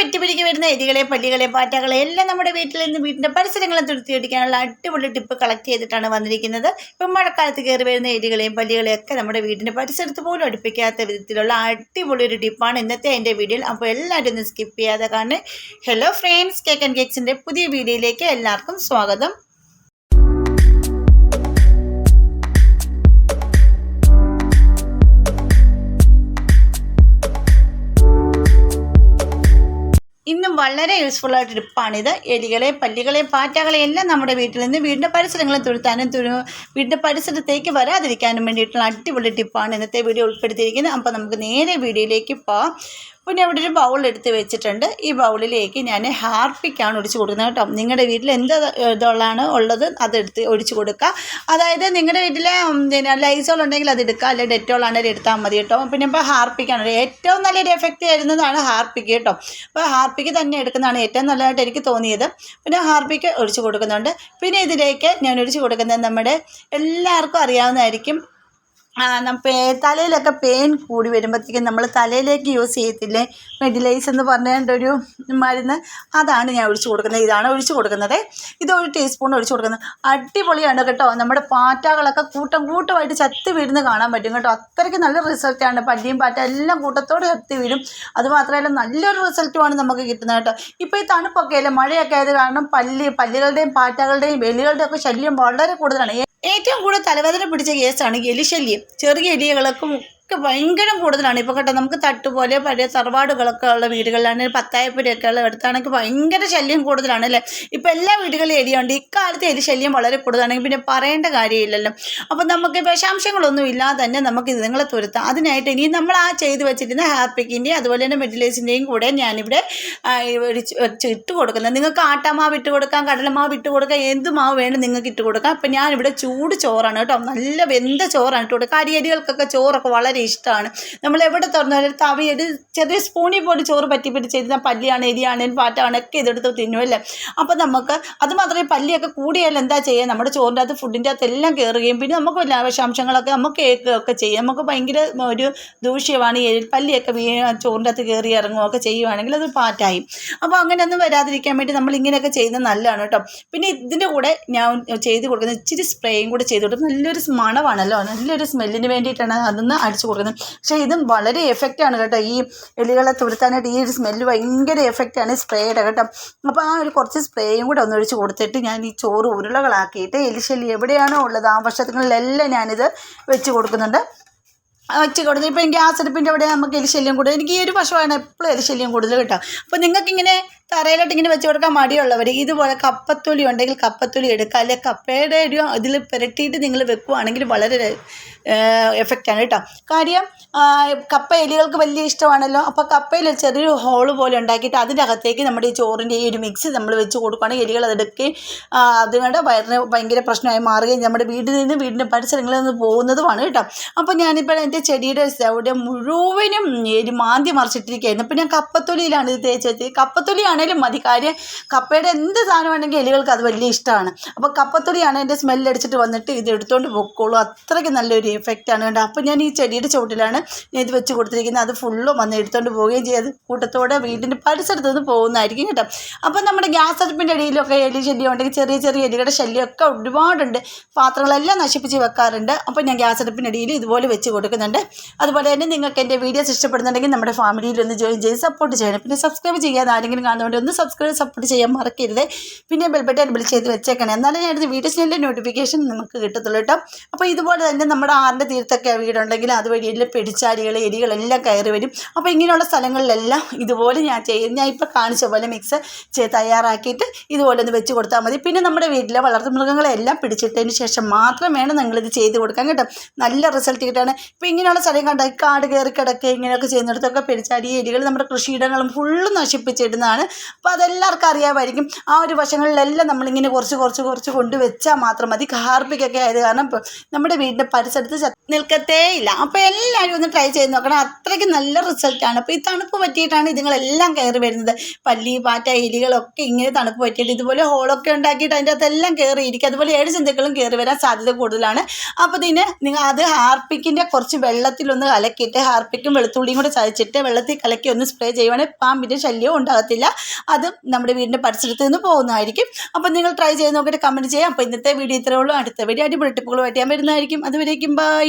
പെറ്റുപിടിക്ക് വരുന്ന എലികളെ പല്ലികളെ പാറ്റകളെ എല്ലാം നമ്മുടെ വീട്ടിൽ നിന്ന് വീടിന്റെ പരിസരങ്ങളും തുരുത്തിയടിക്കാനുള്ള അടിപൊളി ടിപ്പ് കളക്ട് ചെയ്തിട്ടാണ് വന്നിരിക്കുന്നത്. ഇപ്പം മഴക്കാലത്ത് കയറി വരുന്ന എലികളെയും പല്ലികളെയും ഒക്കെ നമ്മുടെ വീടിന്റെ പരിസരത്ത് പോലും അടുപ്പിക്കാത്ത വിധത്തിലുള്ള അടിപൊളി ഒരു ടിപ്പാണ് ഇന്നത്തെ എന്റെ വീഡിയോയിൽ. അപ്പോൾ എല്ലാവരും ഒന്ന് സ്കിപ്പ് ചെയ്യാതെ കാരണം ഹലോ ഫ്രണ്ട്സ് കേക്ക് ആൻഡ് കേക്സിന്റെ പുതിയ വീഡിയോയിലേക്ക് എല്ലാവർക്കും സ്വാഗതം. ഇന്നും വളരെ യൂസ്ഫുൾ ആയിട്ട് ടിപ്പാണിത് എലികളെ പല്ലികളെ പാറ്റകളെ എല്ലാം നമ്മുടെ വീട്ടിൽ നിന്ന് വീടിന്റെ പരിസരങ്ങളിൽ തുരുത്താനും തുരു വീടിന്റെ പരിസരത്തേക്ക് വരാതിരിക്കാനും വേണ്ടിയിട്ടുള്ള അടിപൊളി ടിപ്പാണ് ഇന്നത്തെ വീഡിയോ ഉൾപ്പെടുത്തിയിരിക്കുന്നത്. അപ്പോൾ നമുക്ക് നേരെ വീഡിയോയിലേക്ക് പോകാം പിന്നെ അവിടെ ഒരു ബൗൾ എടുത്ത് വെച്ചിട്ടുണ്ട്. ഈ ബൗളിലേക്ക് ഞാൻ ഹാർപ്പിക്കാണ് ഒഴിച്ച് കൊടുക്കുന്നത് കേട്ടോ. നിങ്ങളുടെ വീട്ടിൽ എന്ത് ഇതുള്ളതാണ് ഉള്ളത് അതെടുത്ത് ഒഴിച്ചു കൊടുക്കുക അതായത് നിങ്ങളുടെ വീട്ടിലെ പിന്നെ ലൈസോൾ ഉണ്ടെങ്കിൽ അത് എടുക്കുക അല്ലെങ്കിൽ ഡെറ്റോൾ ആണെങ്കിൽ എടുത്താൽ മതി കേട്ടോ. പിന്നെ ഇപ്പോൾ ഹാർപ്പിക്കാണ്. ഏറ്റവും നല്ലൊരു എഫക്റ്റ് തരുന്നതാണ് ഹാർപ്പിക്ക് കേട്ടോ. അപ്പോൾ ഹാർപ്പിക്ക് തന്നെ എടുക്കുന്നതാണ് ഏറ്റവും നല്ലതായിട്ട് എനിക്ക് തോന്നിയത്. പിന്നെ ഹാർപ്പിക്ക് ഒഴിച്ചു കൊടുക്കുന്നുണ്ട്. പിന്നെ ഇതിലേക്ക് ഞാൻ ഒഴിച്ച് കൊടുക്കുന്നത് നമ്മുടെ എല്ലാവർക്കും അറിയാവുന്നതായിരിക്കും പേ തലയിലൊക്കെ പെയിൻ കൂടി വരുമ്പോഴത്തേക്കും നമ്മൾ തലയിലേക്ക് യൂസ് ചെയ്യത്തില്ലേ? മെഡിലൈസ് എന്ന് പറഞ്ഞതിന്റെ ഒരു മരുന്ന്? അതാണ് ഞാൻ ഒഴിച്ചു കൊടുക്കുന്നത്. ഇതാണ് ഒഴിച്ചു കൊടുക്കുന്നത്. ഇത് ഒരു ടീസ്പൂൺ ഒഴിച്ചു കൊടുക്കുന്നത്. അടിപൊളിയാണ് കേട്ടോ. നമ്മുടെ പാറ്റകളൊക്കെ കൂട്ടം കൂട്ടമായിട്ട് ചത്ത് വീഴുന്ന കാണാൻ പറ്റും കേട്ടോ. അത്രയ്ക്ക് നല്ല റിസൾട്ടാണ് പല്ലിയും പാറ്റ എല്ലാം കൂട്ടത്തോടെ ചത്ത് വീഴും. അതുമാത്രമല്ല നല്ലൊരു റിസൾട്ടുമാണ് നമുക്ക് കിട്ടുന്നത് കേട്ടോ. ഇപ്പോൾ ഈ തണുപ്പൊക്കെ അല്ലേ? മഴയൊക്കെ ആയത് കാരണം പല്ലി പല്ലികളുടെയും പാറ്റകളുടെയും എലികളുടെയും ഒക്കെ ശല്യം വളരെ കൂടുതലാണ്. ഏറ്റവും കൂടുതൽ തലവേദന പിടിച്ച കേസാണ് എലിശല്യം. ചെറിയ എലികൾക്കും ഒക്കെ ഭയങ്കര കൂടുതലാണ്. ഇപ്പോൾ കേട്ടോ നമുക്ക് തട്ടുപോലെ പഴയ തറവാടുകളൊക്കെ ഉള്ള വീടുകളിലാണ് പത്തായപ്പുരയൊക്കെ ഉള്ള അടുത്താണെങ്കിൽ ഭയങ്കര ശല്യം കൂടുതലാണ് അല്ലേ? ഇപ്പോൾ എല്ലാ വീടുകളിലും എലിയുണ്ട്. ഇക്കാലത്ത് എലി ശല്യം വളരെ കൂടുതലാണെങ്കിൽ പിന്നെ പറയേണ്ട കാര്യമില്ലല്ലോ. അപ്പോൾ നമുക്ക് വിഷാംശങ്ങളൊന്നും ഇല്ലാതെ തന്നെ നമുക്ക് ഇതുങ്ങളെ തുരുത്താം. അതിനായിട്ട് ഇനി നമ്മൾ ആ ചെയ്ത് വെച്ചിരുന്ന ഹാർപ്പിക്കിന്റെയും അതുപോലെ തന്നെ മെഡിലേസിന്റെയും കൂടെ ഞാനിവിടെ ഇട്ട് കൊടുക്കുന്നത്. നിങ്ങൾക്ക് ആട്ടമാവ് ഇട്ട് കൊടുക്കാം കടലമാവ് ഇട്ട് കൊടുക്കാം എന്ത് മാവ് വേണം നിങ്ങൾക്ക് ഇട്ട് കൊടുക്കാം. അപ്പം ഞാനിവിടെ ചൂട് ചോറാണ് കേട്ടോ. നല്ല വെന്ത ചോറാണ് ഇട്ട് കൊടുക്കുക. അരിയരികൾക്കൊക്കെ ചോറൊക്കെ വളരെ ഇഷ്ടമാണ് നമ്മൾ എവിടെ തുറന്നാലും തവി ഒരു ചെറിയ സ്പൂണിൽ പോലും ചോറ് പറ്റി പിടിച്ചിരുന്ന പല്ലിയാണ് എരിയാണേലും പാറ്റാണ് ഒക്കെ ഇതെടുത്ത് തിന്നുമല്ലേ അപ്പോൾ നമുക്ക് അത് മാത്രമേ പല്ലിയൊക്കെ കൂടിയാൽ എന്താ ചെയ്യുക? നമ്മുടെ ചോറിന്റെ അകത്ത് ഫുഡിന്റെ അകത്ത് എല്ലാം കയറുകയും പിന്നെ നമുക്ക് എല്ലാ വിഷാംശങ്ങളൊക്കെ നമുക്ക് കേൾക്കുകയൊക്കെ ചെയ്യാം. നമുക്ക് ഭയങ്കര ഒരു ദൂഷ്യമാണ് ഈ പല്ലിയൊക്കെ വീ ചോറിന്റെ അകത്ത് കയറി ഇറങ്ങുകയൊക്കെ ചെയ്യുവാണെങ്കിൽ അത് പാറ്റായി. അപ്പോൾ അങ്ങനെയൊന്നും വരാതിരിക്കാൻ വേണ്ടി നമ്മൾ ഇങ്ങനെയൊക്കെ ചെയ്യുന്നത് നല്ലതാണ് കേട്ടോ. പിന്നെ ഇതിന്റെ കൂടെ ഞാൻ ചെയ്ത് കൊടുക്കുന്ന ഇച്ചിരി സ്പ്രേയും കൂടെ ചെയ്ത് കൊടുക്കും നല്ലൊരു മണമാണല്ലോ. നല്ലൊരു സ്മെല്ലിന് വേണ്ടിയിട്ടാണ് അതൊന്ന് അടിച്ചു കൊടുക്കുന്നത് പക്ഷേ ഇതും വളരെ എഫക്റ്റ് ആണ് കേട്ടോ. ഈ എലികളെ തുരുത്താനായിട്ട് ഈ ഒരു സ്മെല്ല് ഭയങ്കര എഫക്റ്റാണ് സ്പ്രേയുടെ കേട്ടോ. അപ്പോൾ ആ ഒരു കുറച്ച് സ്പ്രേയും കൂടെ ഒന്ന് ഒഴിച്ച് കൊടുത്തിട്ട് ഞാൻ ഈ ചോറ് ഉരുളകളാക്കിയിട്ട് എലിശല്യം എവിടെയാണോ ഉള്ളത് ആ വർഷത്തിനുള്ളിലെല്ലാം ഞാനിത് വെച്ച് കൊടുക്കുന്നുണ്ട്. വെച്ച് കൊടുത്ത് ഇപ്പം ആ സെടുപ്പിന്റെ അവിടെ നമുക്ക് എലിശല്യം കൂടുതൽ എനിക്ക് ഈ ഒരു വശമാണ് എപ്പോഴും എലിശല്യം കൂടുതൽ കേട്ടോ. അപ്പോൾ നിങ്ങൾക്കിങ്ങനെ തറയിലോട്ട് ഇങ്ങനെ വെച്ച് കൊടുക്കാൻ മടിയുള്ളവർ ഇതുപോലെ കപ്പത്തൊലി ഉണ്ടെങ്കിൽ കപ്പത്തൊലി എടുക്കുക. അല്ലെങ്കിൽ കപ്പയുടെ ഒരു ഇതിൽ പുരട്ടിയിട്ട് നിങ്ങൾ വെക്കുവാണെങ്കിൽ വളരെ എഫക്റ്റാണ് കേട്ടോ. കാര്യം കപ്പ എലികൾക്ക് വലിയ ഇഷ്ടമാണല്ലോ. അപ്പോൾ കപ്പയിൽ ചെറിയൊരു ഹോൾ പോലെ ഉണ്ടാക്കിയിട്ട് അതിന്റെ അകത്തേക്ക് നമ്മുടെ ഈ ചോറിന്റെ ഈ ഒരു മിക്സ് നമ്മൾ വെച്ച് കൊടുക്കുകയാണെങ്കിൽ എലികൾ അതെടുക്കുകയും അതുകൊണ്ട് വയറിന് ഭയങ്കര പ്രശ്നമായി മാറുകയും നമ്മുടെ വീട്ടിൽ നിന്ന് വീടിന്റെ പരിസരങ്ങളിൽ നിന്ന് പോകുന്നതുമാണ് കേട്ടോ. അപ്പോൾ ഞാനിപ്പോൾ എന്റെ ചെടിയുടെ അവിടെ മുഴുവനും എലി മാന്തി മറിച്ചിട്ടിരിക്കുകയായിരുന്നു. അപ്പോൾ ഞാൻ കപ്പത്തൊലിയിലാണ് ഇത് തേച്ച് വെച്ചത്. കപ്പത്തൊലി ആണെങ്കിലും മതി. കാര്യം കപ്പയുടെ എന്ത് സാധനമാണെങ്കിൽ എലികൾക്ക് അത് വലിയ ഇഷ്ടമാണ്. അപ്പോൾ കപ്പത്തൊടിയാണ് എന്റെ സ്മെല്ലടിച്ചിട്ട് വന്നിട്ട് ഇത് എടുത്തുകൊണ്ട് പൊക്കോളൂ. അത്രയ്ക്ക് നല്ലൊരു ഇഫക്റ്റാണ് കേട്ടോ അപ്പോൾ ഞാൻ ഈ ചെടിയുടെ ചുവട്ടിലാണ് ഞാൻ ഇത് വെച്ച് കൊടുത്തിരിക്കുന്നത്. അത് ഫുള്ളും വന്ന് എടുത്തുകൊണ്ട് പോവുകയും ചെയ്ത് കൂട്ടത്തോടെ വീടിന്റെ പരിസരത്ത് നിന്ന് പോകുന്നതായിരിക്കും കേട്ടോ. അപ്പോൾ നമ്മുടെ ഗ്യാസ് അടുപ്പിന്റെ അടിയിലൊക്കെ എലി ശല്യം ഉണ്ടെങ്കിൽ ചെറിയ ചെറിയ എലികളുടെ ശല്യമൊക്കെ ഒരുപാടുണ്ട്. പാത്രങ്ങളെല്ലാം നശിപ്പിച്ച് വെക്കാറുണ്ട്. അപ്പോൾ ഞാൻ ഗ്യാസ് അടുപ്പിന്റെ അടിയിൽ ഇതുപോലെ വെച്ച് കൊടുക്കുന്നുണ്ട്. അതുപോലെ തന്നെ നിങ്ങൾക്ക് എന്റെ വീഡിയോസ് ഇഷ്ടപ്പെടുന്നുണ്ടെങ്കിൽ നമ്മുടെ ഫാമിലിയിൽ ഒന്ന് ജോയിൻ ചെയ്ത് സപ്പോർട്ട് ചെയ്യണം. പിന്നെ സബ്സ്ക്രൈബ് ചെയ്യാതെ ആരെങ്കിലും കാണുന്നതുകൊണ്ട് ഒന്ന് സബ്സ്ക്രൈബ് സപ്പോർട്ട് ചെയ്യാൻ മറക്കരുത്. പിന്നെ ബെൽബട്ടൻ ബിൽ ചെയ്ത് വെച്ചേക്കണം. എന്നാലും ഞാനിത് വീഡിയോസിന്റെ നോട്ടിഫിക്കേഷൻ നമുക്ക് കിട്ടത്തുള്ളൂ കേട്ടോ. അപ്പോൾ ഇതുപോലെ തന്നെ നമ്മുടെ ആറിന്റെ തീർത്തൊക്കെ വീടുണ്ടെങ്കിൽ അതുവഴി എല്ലാം പെടിച്ചാരികൾ എലികളെല്ലാം കയറി വരും. അപ്പോൾ ഇങ്ങനെയുള്ള സ്ഥലങ്ങളിലെല്ലാം ഇതുപോലെ ഞാൻ ചെയ്യും ഞാൻ ഇപ്പോൾ കാണിച്ച പോലെ മിക്സ് തയ്യാറാക്കിയിട്ട് ഇതുപോലെ ഒന്ന് വെച്ച് കൊടുത്താൽ മതി. പിന്നെ നമ്മുടെ വീട്ടിലെ വളർത്തുമൃഗങ്ങളെല്ലാം പിടിച്ചിട്ടതിന് ശേഷം മാത്രം വേണം നിങ്ങളിത് ചെയ്ത് കൊടുക്കാൻ കേട്ടോ. നല്ല റിസൾട്ട് കിട്ടാണ്. ഇപ്പോൾ ഇങ്ങനെയുള്ള സ്ഥലം കണ്ട കാട് കയറി കിടക്കുക ഇങ്ങനെയൊക്കെ ചെയ്യുന്നിടത്തൊക്കെ പെരിച്ചാരി എലികൾ നമ്മുടെ കൃഷിയിടങ്ങളും ഫുള്ള് നശിപ്പിച്ചിടുന്നതാണ് അപ്പോൾ അതെല്ലാവർക്കും അറിയാമായിരിക്കും. ആ ഒരു വശങ്ങളിലെല്ലാം നമ്മളിങ്ങനെ കുറച്ച് കുറച്ച് കുറച്ച് കൊണ്ടുവച്ചാൽ മാത്രം മതി. കാർബിക്കൊക്കെ ആയത് കാരണം നമ്മുടെ വീടിന്റെ പരിസരത്ത് നിൽക്കത്തേ ഇല്ല. അപ്പോൾ എല്ലാവരും ഒന്ന് ട്രൈ ചെയ്ത് നോക്കണം. അത്രയ്ക്ക് നല്ല റിസൾട്ടാണ് അപ്പോൾ ഈ തണുപ്പ് പറ്റിയിട്ടാണ് ഇതുങ്ങളെല്ലാം കയറി വരുന്നത്. പല്ലി പാറ്റ എലികളൊക്കെ ഇങ്ങനെ തണുപ്പ് പറ്റിയിട്ട് ഇതുപോലെ ഹോളൊക്കെ ഉണ്ടാക്കിയിട്ട് അതിന്റെ അകത്തെല്ലാം കയറി അതുപോലെ ഏഴ് ജന്തുക്കളും കയറി വരാൻ സാധ്യത കൂടുതലാണ്. അപ്പോൾ ഇതിന് നിങ്ങൾ അത് ഹാർപ്പിക്കിന്റെ കുറച്ച് വെള്ളത്തിലൊന്ന് കലക്കിയിട്ട് ഹാർപ്പിക്കും വെളുത്തുള്ളിയും കൂടെ ചതച്ചിട്ട് വെള്ളത്തിൽ കലക്കി ഒന്ന് സ്പ്രേ ചെയ്യുവാണെങ്കിൽ പാമ്പിന്റെ ശല്യവും ഉണ്ടാകത്തില്ല. അതും നമ്മുടെ വീടിന്റെ പരിസരത്ത് നിന്ന് പോകുന്നതായിരിക്കും. അപ്പോൾ നിങ്ങൾ ട്രൈ ചെയ്ത് നോക്കിയിട്ട് കമന്റ് ചെയ്യാം. അപ്പോൾ ഇന്നത്തെ വീഡിയോ ഇത്രയേ ഉള്ളൂ. അടുത്ത വീഡിയോ അടിപൊളി ടിപ്പുകളുമായിട്ട് ഞാൻ വരുന്നതായിരിക്കും. അതുവരേക്കും ബൈ